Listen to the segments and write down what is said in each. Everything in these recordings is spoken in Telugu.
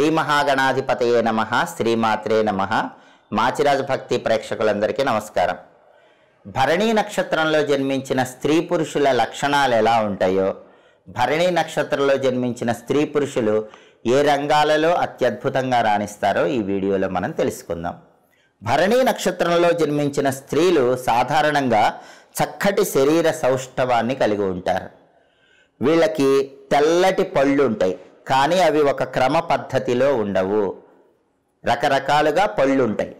శ్రీ మహాగణాధిపతయే నమ శ్రీమాత్రే నమ. మాచిరాజ భక్తి ప్రేక్షకులందరికీ నమస్కారం. భరణీ నక్షత్రంలో జన్మించిన స్త్రీ పురుషుల లక్షణాలు ఎలా ఉంటాయో భరణీ నక్షత్రంలో జన్మించిన స్త్రీ పురుషులు ఏ రంగాలలో అత్యద్భుతంగా రాణిస్తారో ఈ వీడియోలో మనం తెలుసుకుందాం. భరణీ నక్షత్రంలో జన్మించిన స్త్రీలు సాధారణంగా చక్కటి శరీర సౌష్ఠవాన్ని కలిగి ఉంటారు. వీళ్ళకి తెల్లటి పళ్ళు ఉంటాయి. కానీ అవి ఒక క్రమ పద్ధతిలో ఉండవు. రకరకాలుగా పళ్ళుంటాయి.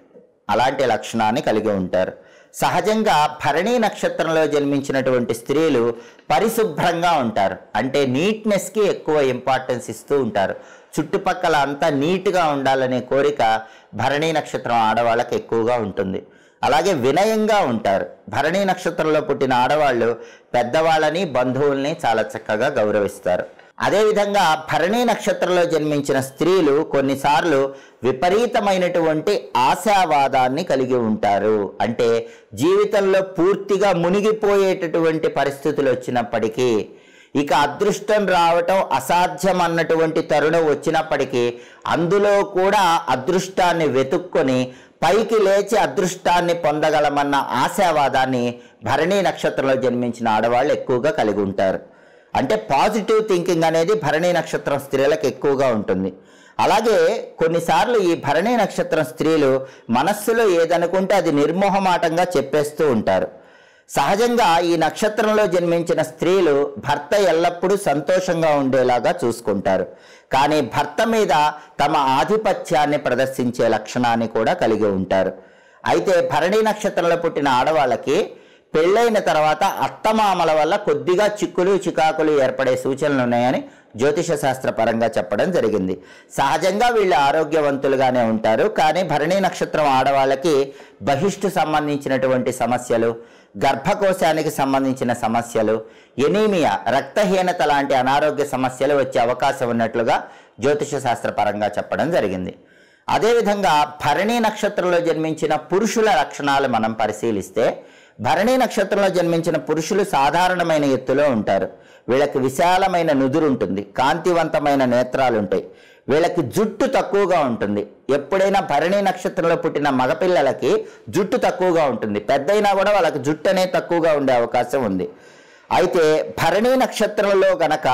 అలాంటి లక్షణాన్ని కలిగి ఉంటారు. సహజంగా భరణీ నక్షత్రంలో జన్మించినటువంటి స్త్రీలు పరిశుభ్రంగా ఉంటారు. అంటే నీట్నెస్కి ఎక్కువ ఇంపార్టెన్స్ ఇస్తూ ఉంటారు. చుట్టుపక్కల అంతా నీట్గా ఉండాలనే కోరిక భరణీ నక్షత్రం ఆడవాళ్ళకి ఎక్కువగా ఉంటుంది. అలాగే వినయంగా ఉంటారు. భరణీ నక్షత్రంలో పుట్టిన ఆడవాళ్ళు పెద్దవాళ్ళని బంధువుల్ని చాలా చక్కగా గౌరవిస్తారు. అదేవిధంగా భరణీ నక్షత్రంలో జన్మించిన స్త్రీలు కొన్నిసార్లు విపరీతమైనటువంటి ఆశావాదాన్ని కలిగి ఉంటారు. అంటే జీవితంలో పూర్తిగా మునిగిపోయేటటువంటి పరిస్థితులు వచ్చినప్పటికీ ఇక అదృష్టం రావటం అసాధ్యం అన్నటువంటి తరుణం వచ్చినప్పటికీ అందులో కూడా అదృష్టాన్ని వెతుక్కొని పైకి లేచి అదృష్టాన్ని పొందగలమన్న ఆశావాదాన్ని భరణీ నక్షత్రంలో జన్మించిన ఆడవాళ్ళు ఎక్కువగా కలిగి ఉంటారు. అంటే పాజిటివ్ థింకింగ్ అనేది భరణీ నక్షత్రం స్త్రీలకు ఎక్కువగా ఉంటుంది. అలాగే కొన్నిసార్లు ఈ భరణీ నక్షత్రం స్త్రీలు మనస్సులో ఏదనుకుంటే అది నిర్మోహమాటంగా చెప్పేస్తూ ఉంటారు. సహజంగా ఈ నక్షత్రంలో జన్మించిన స్త్రీలు భర్త ఎల్లప్పుడూ సంతోషంగా ఉండేలాగా చూసుకుంటారు. కానీ భర్త మీద తమ ఆధిపత్యాన్ని ప్రదర్శించే లక్షణాన్ని కూడా కలిగి ఉంటారు. అయితే భరణీ నక్షత్రంలో పుట్టిన ఆడవాళ్ళకి పెళ్ళైన తర్వాత అత్తమామల వల్ల కొద్దిగా చిక్కులు చికాకులు ఏర్పడే సూచనలు ఉన్నాయని జ్యోతిష శాస్త్ర పరంగా చెప్పడం జరిగింది. సహజంగా వీళ్ళు ఆరోగ్యవంతులుగానే ఉంటారు కానీ భరణీ నక్షత్రం ఆడవాళ్ళకి బహిష్టు సంబంధించినటువంటి సమస్యలు గర్భకోశానికి సంబంధించిన సమస్యలు ఎనీమియా రక్తహీనత లాంటి అనారోగ్య సమస్యలు వచ్చే అవకాశం ఉన్నట్లుగా జ్యోతిష శాస్త్ర పరంగా చెప్పడం జరిగింది. అదేవిధంగా భరణి నక్షత్రంలో జన్మించిన పురుషుల లక్షణాలు మనం పరిశీలిస్తే భరణీ నక్షత్రంలో జన్మించిన పురుషులు సాధారణమైన ఎత్తులో ఉంటారు. వీళ్ళకి విశాలమైన నుదురు ఉంటుంది కాంతివంతమైన నేత్రాలుంటాయి. వీళ్ళకి జుట్టు తక్కువగా ఉంటుంది. ఎప్పుడైనా భరణి నక్షత్రంలో పుట్టిన మగపిల్లలకి జుట్టు తక్కువగా ఉంటుంది. పెద్దయినా కూడా వాళ్ళకి జుట్టు అనేది తక్కువగా ఉండే అవకాశం ఉంది. అయితే భరణీ నక్షత్రంలో గనక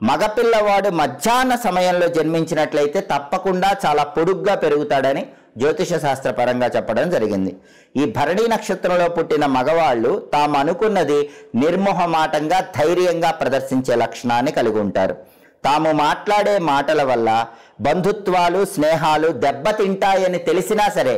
మగపిల్లవాడు మధ్యాహ్న సమయంలో జన్మించినట్లయితే తప్పకుండా చాలా పొడుగ్గా పెరుగుతాడని జ్యోతిష శాస్త్ర పరంగా చెప్పడం జరిగింది. ఈ భరణీ నక్షత్రంలో పుట్టిన మగవాళ్ళు తాము అనుకున్నది నిర్మోహమాటంగా ధైర్యంగా ప్రదర్శించే లక్షణాన్ని కలిగి ఉంటారు. తాము మాట్లాడే మాటల వల్ల బంధుత్వాలు స్నేహాలు దెబ్బతింటాయని తెలిసినా సరే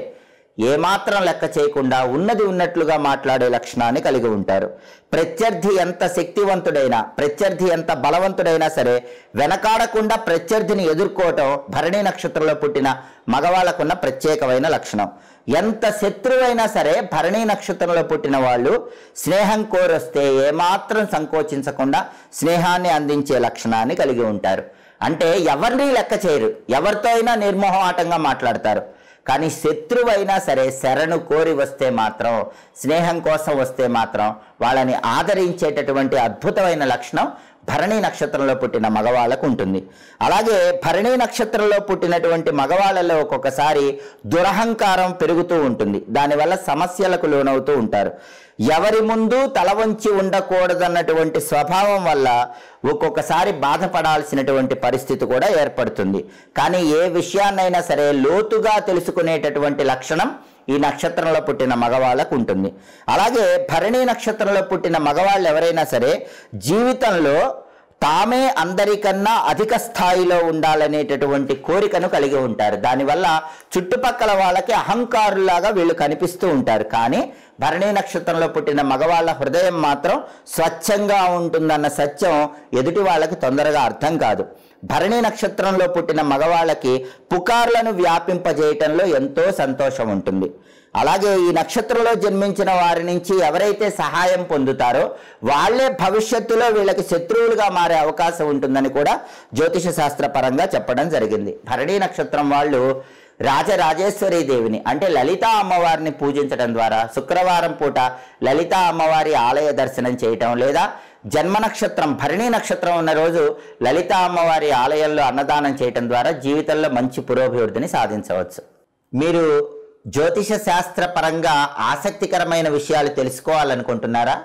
ఏమాత్రం లెక్క చేయకుండా ఉన్నది ఉన్నట్లుగా మాట్లాడే లక్షణాన్ని కలిగి ఉంటారు. ప్రత్యర్థి ఎంత శక్తివంతుడైనా ప్రత్యర్థి ఎంత బలవంతుడైనా సరే వెనకాడకుండా ప్రత్యర్థిని ఎదుర్కోవటం భరణీ నక్షత్రంలో పుట్టిన మగవాళ్ళకున్న ప్రత్యేకమైన లక్షణం. ఎంత శత్రువైనా సరే భరణీ నక్షత్రంలో పుట్టిన వాళ్ళు స్నేహం కోరొస్తే ఏమాత్రం సంకోచించకుండా స్నేహాన్ని అందించే లక్షణాన్ని కలిగి ఉంటారు. అంటే ఎవరిని లెక్క చేయరు. ఎవరితో అయినా నిర్మోహమాటంగా మాట్లాడతారు. కానీ శత్రువైనా సరే శరణు కోరి వస్తే మాత్రం స్నేహం కోసం వస్తే మాత్రం వాళ్ళని ఆదరించేటటువంటి అద్భుతమైన లక్షణం భరణి నక్షత్రంలో పుట్టిన మగవాళ్ళకు ఉంటుంది. అలాగే భరణి నక్షత్రంలో పుట్టినటువంటి మగవాళ్ళలో ఒక్కొక్కసారి దురహంకారం పెరుగుతూ ఉంటుంది. దానివల్ల సమస్యలకు లోనవుతూ ఉంటారు. ఎవరి ముందు తల వంచి ఉండకూడదన్నటువంటి స్వభావం వల్ల ఒక్కొక్కసారి బాధపడాల్సినటువంటి పరిస్థితి కూడా ఏర్పడుతుంది. కానీ ఏ విషయాన్నైనా సరే లోతుగా తెలుసుకునేటటువంటి లక్షణం ఈ నక్షత్రంలో పుట్టిన మగవాళ్ళకు ఉంటుంది. అలాగే భరణి నక్షత్రంలో పుట్టిన మగవాళ్ళు ఎవరైనా సరే జీవితంలో తామే అందరికన్నా అధిక స్థాయిలో ఉండాలనేటటువంటి కోరికను కలిగి ఉంటారు. దానివల్ల చుట్టుపక్కల వాళ్ళకి అహంకారులాగా వీళ్ళు కనిపిస్తూ ఉంటారు. కానీ భరణీ నక్షత్రంలో పుట్టిన మగవాళ్ళ హృదయం మాత్రం స్వచ్ఛంగా ఉంటుందన్న సత్యం ఎదుటి వాళ్ళకి తొందరగా అర్థం కాదు. భరణీ నక్షత్రంలో పుట్టిన మగవాళ్ళకి పుకార్లను వ్యాపింపజేయటంలో ఎంతో సంతోషం ఉంటుంది. అలాగే ఈ నక్షత్రంలో జన్మించిన వారి నుంచి ఎవరైతే సహాయం పొందుతారో వాళ్ళే భవిష్యత్తులో వీళ్ళకి శత్రువులుగా మారే అవకాశం ఉంటుందని కూడా జ్యోతిష శాస్త్ర పరంగా చెప్పడం జరిగింది. భరణీ నక్షత్రం వాళ్ళు రాజరాజేశ్వరి దేవిని అంటే లలితా అమ్మవారిని పూజించడం ద్వారా శుక్రవారం పూట లలితా అమ్మవారి ఆలయ దర్శనం చేయటం లేదా జన్మ నక్షత్రం భరణి నక్షత్రం ఉన్న రోజు లలిత అమ్మవారి ఆలయంలో అన్నదానం చేయటం ద్వారా జీవితంలో మంచి పురోభివృద్ధిని సాధించవచ్చు. మీరు జ్యోతిష శాస్త్రపరంగా ఆసక్తికరమైన విషయాలు తెలుసుకోవాలనుకుంటున్నారా?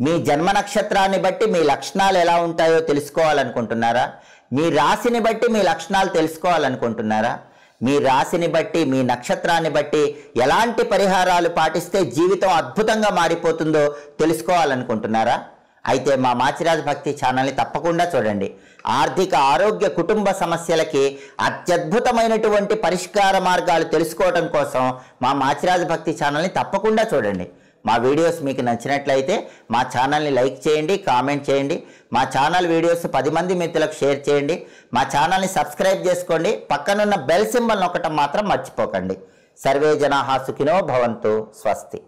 మీ జన్మ నక్షత్రాన్ని బట్టి మీ లక్షణాలు ఎలా ఉంటాయో తెలుసుకోవాలనుకుంటున్నారా? మీ రాశిని బట్టి మీ లక్షణాలు తెలుసుకోవాలనుకుంటున్నారా? మీ రాశిని బట్టి మీ నక్షత్రాన్ని బట్టి ఎలాంటి పరిహారాలు పాటిస్తే జీవితం అద్భుతంగా మారిపోతుందో తెలుసుకోవాలనుకుంటున్నారా? అయితే మా మాచిరాజ్ భక్తి ఛానల్ని తప్పకుండా చూడండి. ఆర్థిక ఆరోగ్య కుటుంబ సమస్యలకి అత్యద్భుతమైనటువంటి పరిష్కార మార్గాలు తెలుసుకోవడం కోసం మా మాచిరాజ్ భక్తి ఛానల్ని తప్పకుండా చూడండి. మా వీడియోస్ మీకు నచ్చినట్లయితే మా ఛానల్ని లైక్ చేయండి కామెంట్ చేయండి. మా ఛానల్ వీడియోస్ పది మంది మిత్రులకు షేర్ చేయండి. మా ఛానల్ని సబ్స్క్రైబ్ చేసుకోండి. పక్కనున్న బెల్ సింబల్ నొక్కటం మాత్రం మర్చిపోకండి. సర్వే జనాహా సుఖినో భవంతు. స్వస్తి.